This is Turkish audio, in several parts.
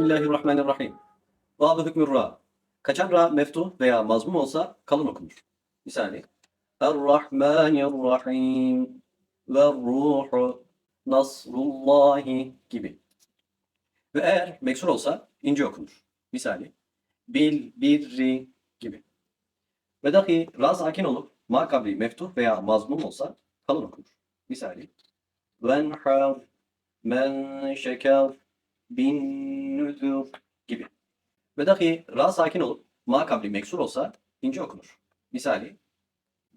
Bismillahirrahmanirrahim. Vadı hükmü ra. Kaçan ra meftuh veya mazmum olsa kalın okunur. Misali. Er-Rahmanir-Rahim ve ruhu nasrullahi gibi. Ve eğer meksur olsa ince okunur. Misali. Bil birri gibi. Ve dahi ra sakin olup ma kabli meftuh veya mazmum olsa kalın okunur. Misali. Venhar men şeker bin nüzür gibi. Ve dahi ra sakin olup ma kabli meksur olsa ince okunur. Misali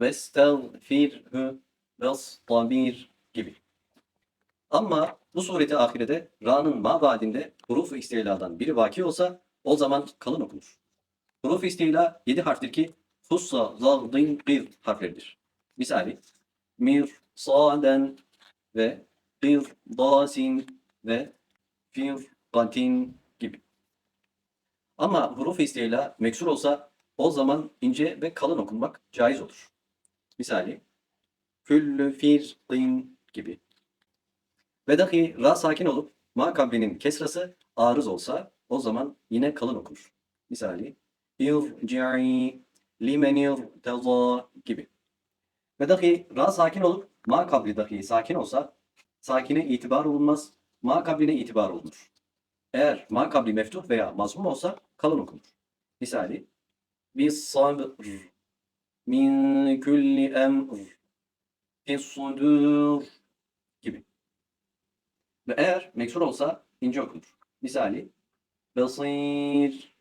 vestağfirhü vestabir gibi. Ama bu sureti ahirede ra'nın ma vaadinde huruf-u istiladan biri vaki olsa o zaman kalın okunur. Huruf-u istila yedi harftir ki hussa, zagdin, qir harfleridir. Misali mir, saden ve qir, dasin ve firqatin gibi. Ama huruf istila meksur olsa o zaman ince ve kalın okunmak caiz olur. Misali küllü firqin gibi. Ve dahi ra sakin olup ma kablinin kesrası arız olsa o zaman yine kalın okunur. Misali irci'i limen irteza gibi. Ve dahi ra sakin olup ma kabli dahi sakin olsa sakine itibar olunmaz, ma kabline itibar olunur. Eğer ma kabli meftuh veya mazmum olsa kalın okunur. Misali bis sabr min kulli emr sudur gibi. Ve eğer meksur olsa ince okunur. Misali basir,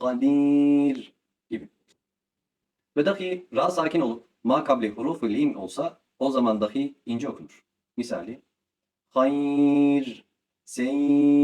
kadir gibi. Ve dahi ra sakin olup ma kabli hurufu lin olsa o zaman dahi ince okunur. Misali hayır, seyir